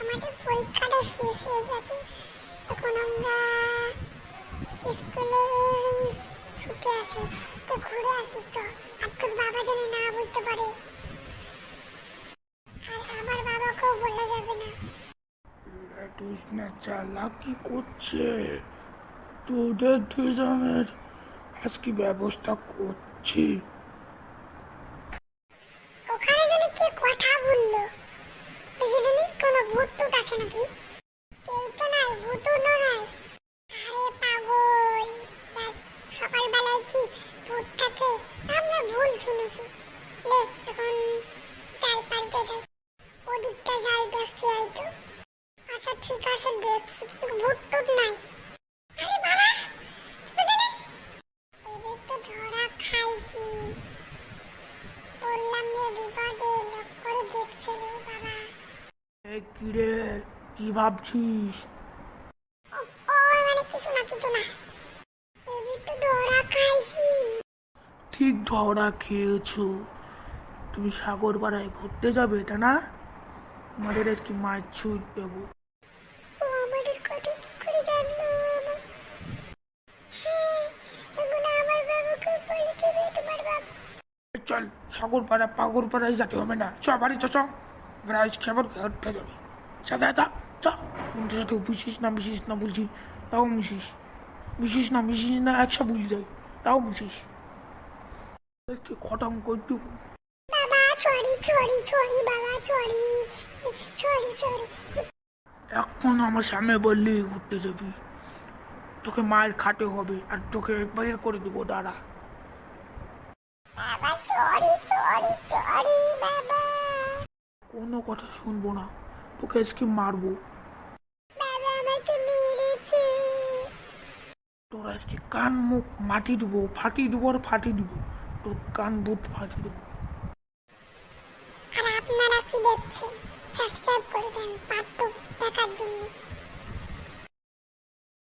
আমাদের পরীক্ষাটা শেষ হয়ে গেছে। এখন আমরা স্কুলে ছুটে আসি। তো ঘুরে আসি, চ। আর তোর বাবা যেন না বুঝতে পারে। আর আমার বাবাকেও বলা যাবে না। কৃষ্ণা চালাকি করছে। তোদের দুজনের আজকে ব্যবস্থা করছি ওখানে যেন কে কথা বলল দেখি দিনি কোনো ভূত টুট আছে নাকি কেউ তো নাই ভূত নয় আরে পাগল দেখ, সকালবেলায় কি ভূত থাকে আমরা ভুল শুনেছি লে এখন যাই বাড়িতে যাই ওদিকটা যাই দেখছি আই তো ঠিক দেখছি কিন্তু ভূত টুট নাই। আরে বাবা তুমি এবার তো ধরা খাইছি। বললাম যে বিপদে লক করে দেখছিল বাবা। এ কিরে কি ভাবছিস? ও মানে কিছু না কিছু না। এবি তো ধরা খাইছি। ঠিক ধরা খেয়েছো। তুমি সাগর পাড়ায় ঘুরতে যাবে এটা না? আমাদের আজকে মাছ ছুট দেবো। চল সাগর পাড়া পাগর পাড়ায় যেতে হবে না। চ বাড়ি চ যাবে। সাথে তা চ। সাথে বুঝিস না মিশিস না বলছি তাও মিশিস। মিশিস না মিশিস না একসা যাই তাও মিশিস। একটু খটাম করটু এখন আমার সামনে বললি ঘুরতে যাবি। তোকে মায়ের খাটে হবে আর তোকে বের করে দেবো দাঁড়া। বাবা সরি সরি সরি বাবা। কোনো কথা শুনব না তোকে আজকে মারবো। বাবা আমাকে মেরেছে। তোর আজকে কান মুখ মাটি দেবো ফাটি দেবো আর ফাটি দেবো। তোর কান বুট ফাটি দেবো। আর আপনারা কি দেখছেন? সাবস্ক্রাইব করে দেন।